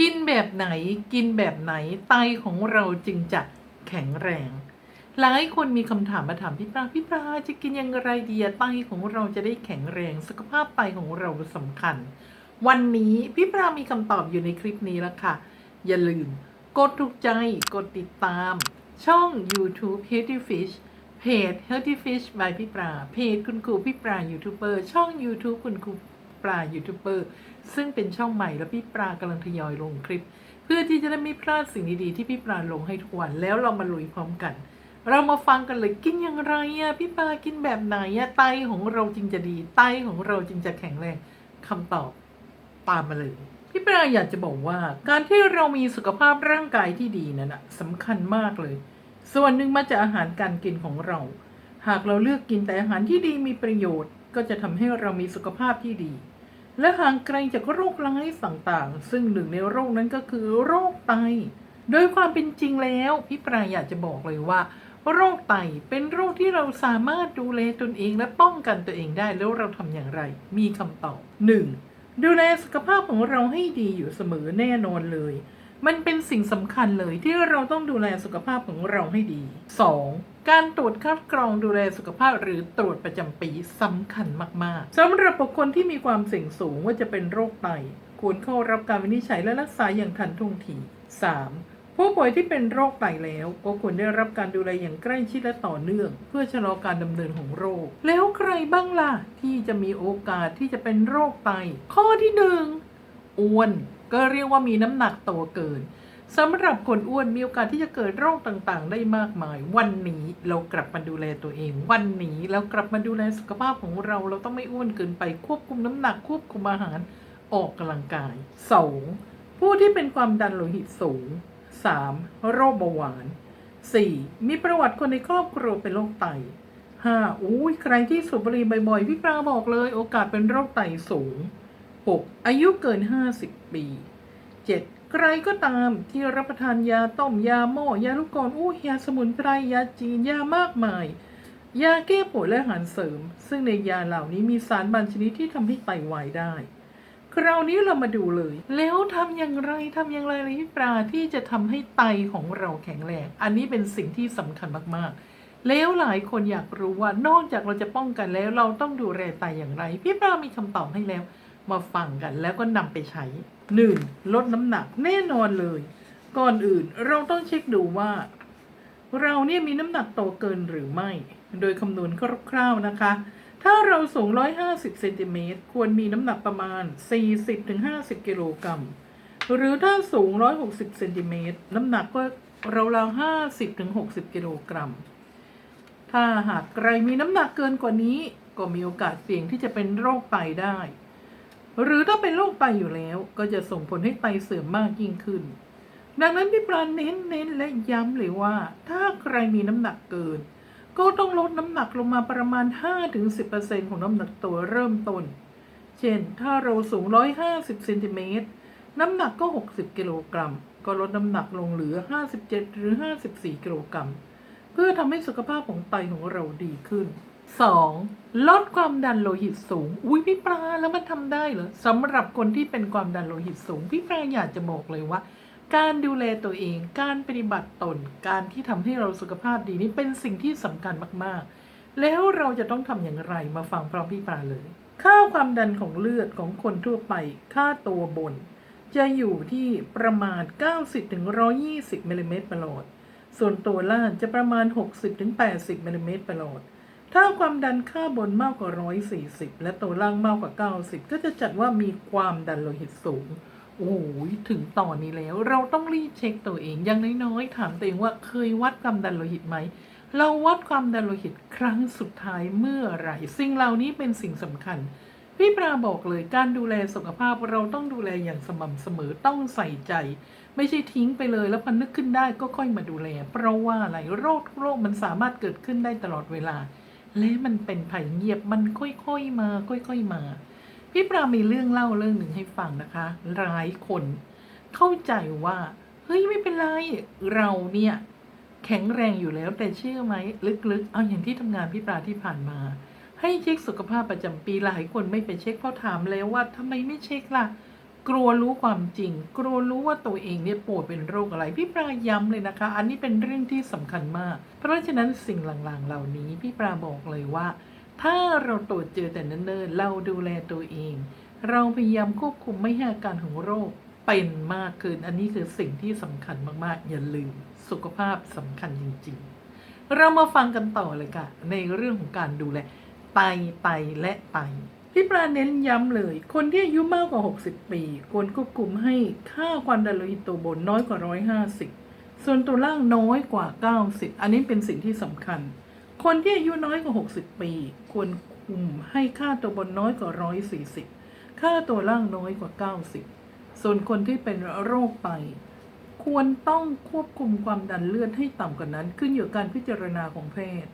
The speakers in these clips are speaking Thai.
กินแบบไหนกินแบบไหนไตของเราจึงจะแข็งแรง หลายคนมีคำถามมาถามพี่ปลาพี่ปลาจะกินอย่างไรดีไตของเราจะได้แข็งแรง สุขภาพไตของเราสำคัญ วันนี้พี่ปลามีคำตอบอยู่ในคลิปนี้แล้วค่ะ อย่าลืม กดถูกใจกดติดตาม ช่อง YouTube Healthy Fish เพจ Healthy Fish by พี่ปลาเพจคุณครูพี่ปลายูทูบเบอร์ช่อง YouTube คุณครูปลายูทูบเบอร์ ซึ่งเป็นช่องใหม่แล้วพี่ปลากำลังทยอยลงคลิป เพื่อที่จะได้ไม่พลาดสิ่งดีๆที่พี่ปลาลงให้ทุกวันแล้วเรามาลุยพร้อมกัน เรามาฟังกันเลยกินอย่างไรอะพี่ปลากินแบบไหนอะไตของเราจึงจะดี ไตของเราจึงจะแข็งแรงคำตอบตามมาเลยพี่ปลาอยากจะบอกว่า การที่เรามีสุขภาพร่างกายที่ดีนั้นสำคัญมากเลย ส่วนหนึ่งมาจากอาหารการกินของเรา หากเราเลือกกินแต่อาหารที่ดีมีประโยชน์ ก็จะทำให้เรามีสุขภาพที่ดี และห่างไกลจากโรคร้ายต่างๆ ซึ่งหนึ่งในโรคนั้นก็คือโรคไต โดยความเป็นจริงแล้วพี่ปลาอยากจะบอกเลยว่า โรคไตเป็นโรคที่เราสามารถดูแลตนเองและป้องกันตัวเองได้แล้วเราทำอย่างไร มีคำตอบ 1. ดูแลสุขภาพของเราให้ดีอยู่เสมอแน่นอนเลย มันเป็นสิ่งสำคัญเลยที่เราต้องดูแลสุขภาพของเราให้ดี 2. การตรวจคัดกรองดูแลสุขภาพหรือตรวจประจำปีสำคัญมาก ๆสำหรับบุคคลที่มีความเสี่ยงสูงว่าจะเป็นโรคไตควรเข้ารับการวินิจฉัยและรักษาอย่างทันท่วงที 3. ผู้ป่วยที่เป็นโรคไตแล้วก็ควรได้รับการดูแลอย่างใกล้ชิดและต่อเนื่อง เพื่อชะลอการดำเนินของโรค แล้วใครบ้างล่ะที่จะมีโอกาสที่จะเป็นโรคไต ข้อที่หนึ่งอ้วน ก็เรียกว่ามีน้ำหนักตัวเกินสำหรับคนอ้วนมีโอกาสที่จะเกิดโรคต่างๆ ได้มากมาย วันนี้เรากลับมาดูแลตัวเอง วันนี้เรากลับมาดูแลสุขภาพของเรา เราต้องไม่อ้วนเกินไปควบคุมน้ำหนักควบคุมอาหารออกกำลังกาย 2. ผู้ที่เป็นความดันโลหิตสูง 3. โรคเบาหวาน 4. มีประวัติคนในครอบครัวเป็นโรคไต 5. อุ้ยใครที่สูบบุหรี่บ่อยๆพี่ปลาบอกเลย โอกาสเป็นโรคไตสูง 6. อายุเกิน 50 ปี 7. ใครก็ตามที่รับประทานยาต้มยาหม้อยาลูกกรอนอู้ยาสมุนไพรยาจีนยามากมาย ยาแก้ปวดและอาหารเสริม ซึ่งในยาเหล่านี้มีสารบางชนิดที่ทำให้ไตวายได้ คราวนี้เรามาดูเลย แล้วทำอย่างไรทำอย่างไรพี่ปลาที่จะทำให้ไตของเราแข็งแรง อันนี้เป็นสิ่งที่สำคัญมากๆแล้วหลายคนอยากรู้ว่านอกจากเราจะป้องกันแล้วเราต้องดูแลไตอย่างไร พี่ปลามีคำตอบให้แล้ว มาฟังกันแล้วก็นำไปใช้ 1. ลดน้ำหนักแน่นอนเลย ก่อนอื่นเราต้องเช็คดูว่า เราเนี่ยมีน้ำหนักโตเกินหรือไม่ โดยคำนวณคร่าวๆนะคะ ถ้าเราสูง 150เซนติเมตรควรมีน้ำหนักประมาณ 40-50 กิโลกรัมหรือถ้าสูง 160เซนติเมตรน้ำหนักก็ราวๆ50-60 กิโลกรัม ถ้าหากใครมีน้ำหนักเกินกว่านี้ ก็มีโอกาสเสี่ยงที่จะเป็นโรคไตได้ หรือถ้าเป็นโรคไตอยู่แล้ว ก็จะส่งผลให้ไตเสื่อมมากยิ่งขึ้น ดังนั้นพี่ปลาเน้นเน้นและย้ำเลยว่า ถ้าใครมีน้ำหนักเกิน ก็ต้องลดน้ำหนักลงมาประมาณ 5-10%ของน้ำหนักตัวเริ่มต้น เช่น ถ้าเราสูง 150เซนติเมตรน้ำหนักก็ 60 กิโลกรัม ก็ลดน้ำหนักลงเหลือ 57 หรือ 54 กิโลกรัม เพื่อทำให้สุขภาพของไตของเราดีขึ้น 2. ลดความดันโลหิตสูง อุ้ยพี่ปลาแล้วมันทำได้เหรอสำหรับคนที่เป็นความดันโลหิตสูง พี่ปลาอยากจะบอกเลยว่า การดูแลตัวเอง การปฏิบัติตน การที่ทำให้เราสุขภาพดีนี่เป็นสิ่งที่สำคัญมากๆ แล้วเราจะต้องทำอย่างไรมาฟังพร้อมพี่ปลาเลย ค่าความดันของเลือดของคนทั่วไป ค่าตัวบน จะอยู่ที่ประมาณ 90-120มิลลิเมตรประหลอด ส่วนตัวล่างจะประมาณ 60-80มิลลิเมตรประหลอด ถ้าความดันค่าบนมากกว่า 140 และตัวล่างมากกว่า 90 ก็จะจัดว่ามีความดันโลหิตสูง โอ้ยถึงตอนนี้แล้ว เราต้องรีบเช็คตัวเองอย่างน้อยๆ ถามตัวเองว่าเคยวัดความดันโลหิตไหม เราวัดความดันโลหิตครั้งสุดท้ายเมื่อไหร่ สิ่งเหล่านี้เป็นสิ่งสำคัญ พี่ปราบอกเลยการดูแลสุขภาพเราต้องดูแลอย่างสม่ำเสมอต้องใส่ใจ ไม่ใช่ทิ้งไปเลยแล้วพอนึกขึ้นได้ก็ค่อยมาดูแล เพราะว่าอะไรโรคโรคมันสามารถเกิดขึ้นได้ตลอดเวลา และมันเป็นภัยเงียบมันค่อยๆมา ค่อยๆมา พี่ปรามีเรื่องเล่าเรื่องหนึ่งให้ฟังนะคะ หลายคนเข้าใจว่า เฮ้ยไม่เป็นไร เราเนี่ย แข็งแรงอยู่แล้วแต่เชื่อไหมลึกๆ เอาอย่างที่ทำงานพี่ปราที่ผ่านมา ให้เช็คสุขภาพประจำปีหลายคนไม่ไปเช็คเพราะถามแล้วว่าทำไมไม่เช็คล่ะ กลัวรู้ความจริง กลัวรู้ว่าตัวเองเนี่ยป่วยเป็นโรคอะไร พี่ปลาย้ำเลยนะคะ อันนี้เป็นเรื่องที่สำคัญมาก เพราะฉะนั้นสิ่งหลังๆ เหล่านี้พี่ปลาบอกเลยว่า ถ้าเราตรวจเจอแต่เนิ่นๆเราดูแลตัวเอง เราพยายามควบคุมไม่ให้อาการของโรคเป็นมากขึ้นอันนี้คือสิ่งที่สำคัญมากๆ อย่าลืม สุขภาพสำคัญจริง ๆ เรามาฟังกันต่อเลยค่ะ ในเรื่องของการดูแลไตไตและไต พี่ปลาเน้นย้ำเลย คนที่อายุมากกว่า 60 ปีควรควบคุมให้ค่าความดันโลหิตตัวบนน้อยกว่า 150 ส่วนตัวล่างน้อยกว่า 90 อันนี้เป็นสิ่งที่สำคัญ คนที่อายุน้อยกว่า 60 ปี ควรคุมให้ค่าตัวบนน้อยกว่า 140 ค่าตัวล่างน้อยกว่า 90 ส่วนคนที่เป็นโรคไตควรต้องควบคุมความดันเลือดให้ต่ำกว่านั้น ขึ้นอยู่กับการพิจารณาของแพทย์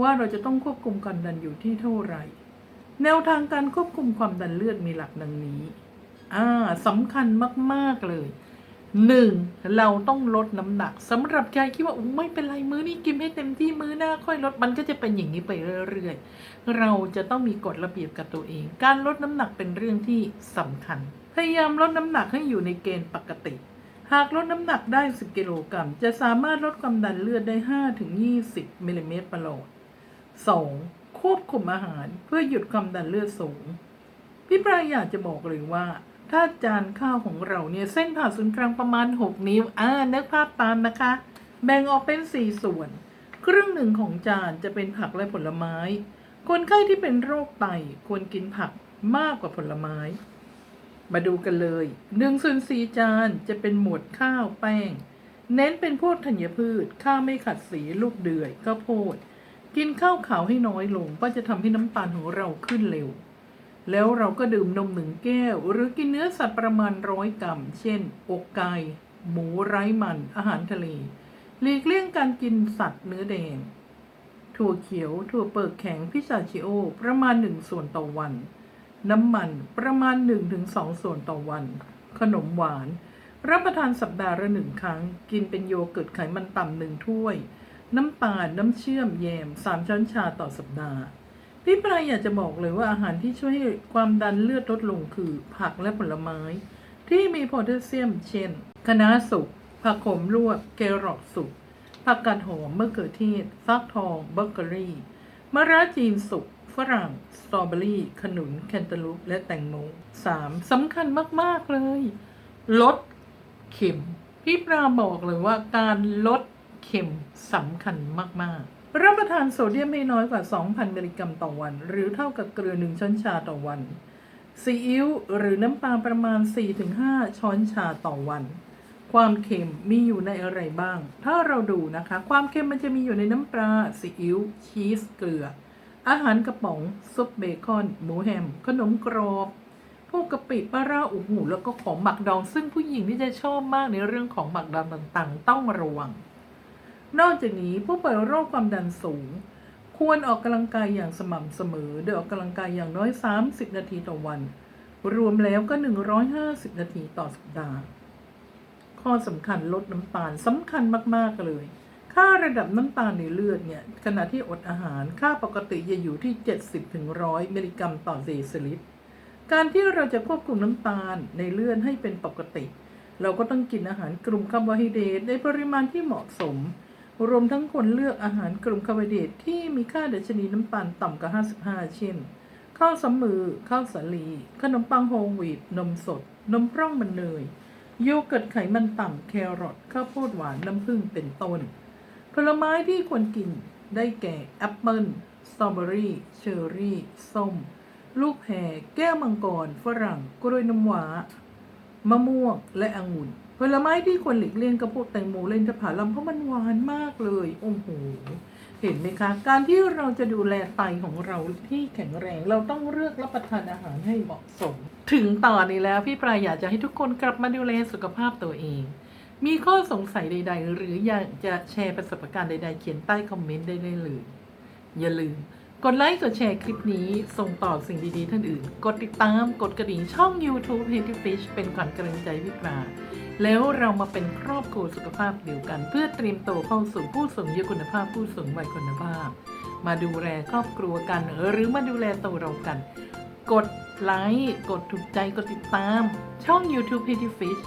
ว่าเราจะต้องควบคุมความดันอยู่ที่เท่าไหร่ แนวทางการควบคุมความดันเลือดมีหลักดังนี้ อ่าสำคัญมากๆเลยหนึ่งเราต้องลดน้ำหนักสำหรับใครคิดว่าอุ๊ยไม่เป็นไรมื้อนี้กินให้เต็มที่มื้อหน้าค่อยลดมันก็จะเป็นอย่างนี้ไปเรื่อยๆ เราจะต้องมีกฎระเบียบกับตัวเอง การลดน้ำหนักเป็นเรื่องที่สำคัญ พยายามลดน้ำหนักให้อยู่ในเกณฑ์ปกติ หากลดน้ำหนักได้ 10 กิโลกรัมจะสามารถลดความดันเลือดได้ 5-20มิลลิเมตรประโลด 2. ควบคุมอาหารเพื่อหยุดความดันเลือดสูง พี่ปลายอยากจะบอกเลยว่า ถ้าจานข้าวของเราเนี่ยเส้นผ่าศูนย์กลางประมาณ 6 นิ้วอ่านึกภาพตามนะคะ แบ่งออกเป็น 4 ส่วน ครึ่งหนึ่งของจานจะเป็นผักและผลไม้ คนไข้ที่เป็นโรคไตควรกินผักมากกว่าผลไม้ มาดูกันเลยหนึ่งส่วนสี่จานจะเป็นหมวดข้าวแป้ง เน้นเป็นพวกธัญพืช ข้าวไม่ขัดสีลูกเดือยข้าวโพด กินข้าวขาวให้น้อยลงก็จะทำให้น้ำตาลของเราขึ้นเร็ว แล้วเราก็ดื่มนมหนึ่งแก้ว หรือกินเนื้อสัตว์ประมาณร้อยกรัม เช่น อกไก่หมูไร้มันอาหารทะเลหลีกเลี่ยงการกินสัตว์เนื้อแดง ถั่วเขียว ถั่วเปลือกแข็งพิซาชิโอ ประมาณหนึ่งส่วนต่อวัน น้ำมันประมาณ 1-2 ส่วนต่อวัน ขนมหวาน รับประทานสัปดาห์ละหนึ่งครั้ง กินเป็นโยเกิร์ตไขมันต่ำหนึ่งถ้วย น้ำตาล น้ำเชื่อมแยม3ช้อนชาต่อสัปดาห์ พี่ปลายอยากจะบอกเลยว่าอาหารที่ช่วยให้ความดันเลือดลดลงคือผักและผลไม้ ที่มีโพแทสเซียม เช่นคะน้าสุก ผักขมลวกแครอทสุก ผักกาดหอมมะเขือเทศฟักทองเบเกอรี่มะระจีนสุก ฝรั่ง สตรอเบอรี่ ขนุน แคนตาลูป และแตงโม 3. สำคัญมาก ๆ เลย ลดเข็ม พี่ปลาบอกเลยว่าการลด เข็มสำคัญมาก ๆ รับประทานโซเดียมไม่น้อยกว่า 2,000 มิลลิกรัมต่อวัน หรือเท่ากับเกลือ 1 ช้อนชาต่อวัน ซีอิ๊วหรือน้ำปลาประมาณ 4-5 ช้อนชาต่อวัน ความเค็มมีอยู่ในอะไรบ้าง ถ้าเราดูนะคะ ความเค็มมันจะมีอยู่ในน้ำปลา ซีอิ๊ว ชีส เกลือ อาหารกระป๋อง ซุปเบคอน หมูแฮม ขนมกรอบพวกกะปิปลาร่าอุหูแล้วก็ของหมักดอง ซึ่งผู้หญิงที่จะชอบมากในเรื่องของหมักดองต่างๆ ต้องระวัง นอกจากนี้ผู้ป่วยโรคความดันสูง ควรออกกำลังกายอย่างสม่ำเสมอ โดยออกกำลังกายอย่างน้อย 30 นาทีต่อวัน รวมแล้วก็ 150 นาทีต่อสัปดาห์ ข้อสำคัญลดน้ำตาลสำคัญมาก ๆ เลย ค่าระดับน้ำตาลในเลือดเนี่ย ขณะที่อดอาหารค่าปกติจะอยู่ที่ 70-100 มิลลิกรัมต่อเดซิลิตร การที่เราจะควบคุมน้ำตาลในเลือดให้เป็นปกติ เราก็ต้องกินอาหารกลุ่มคาร์โบไฮเดรตในปริมาณที่เหมาะสม รวมทั้งคนเลือกอาหารกลุ่มคาร์โบไฮเดรตที่มีค่าดัชนีน้ำตาลต่ำกว่า 55 เช่น ข้าวสำมือ ข้าวสาลี ขนมปังโฮลวีต นมสด นมร่องมันเนย โยเกิร์ตไขมันต่ำ แครอท ข้าวโพดหวาน น้ำผึ้ง เป็นต้น ผลไม้ที่ควรกินได้แก่แอปเปิลสตรอเบอรี่ เชอร์รี่ ส้ม ลูกแพรแก้วมังกร ฝรั่ง กล้วยน้ำว้ามะม่วง และองุ่น ผลไม้ที่ควรหลีกเลี่ยงก็พวกแตงโมเลนทผาลัมเพราะมันหวานมากเลย โอ้โห เห็นไหมคะ การที่เราจะดูแลไตของเราที่แข็งแรง เราต้องเลือกรับประทานอาหารให้เหมาะสม ถึงตอนนี้แล้วพี่ปลายอยากจะให้ทุกคนกลับมาดูแลสุขภาพตัวเอง มีข้อสงสัยใด ๆ หรืออยากจะแชร์ประสบการณ์ใด ๆ เขียนใต้คอมเมนต์ได้เลย อย่าลืม กดไลค์กดแชร์คลิปนี้ ส่งต่อสิ่งดีๆท่านอื่น กดติดตามกดกระดิ่งช่อง YouTube h e a t y Fish เป็นขวัญกำลังใจพี่ปลาแล้วเรามาเป็นครอบครัวสุขภาพเดียวกัน เพื่อเตรียมตัวเข้าสู่ผู้สูงอายุคุณภาพผู้สูงวัยคุณภาพ มาดูแลครอบครัวกัน หรือมาดูแลตัวเรากัน กดไลค์กดถูกใจกดติดตาม ช่อง YouTube h e a t y Fish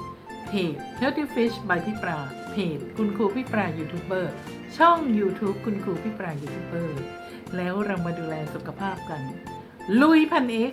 เพจ Healthy Fish by พี่ปราเพจคุณครูพี่ปรายูทูบเบอร์ช่อง YouTube คุณครูพี่ปรายูทูบเบอร์ แล้วเรามาดูแลสุขภาพกัน ลุยพันเอก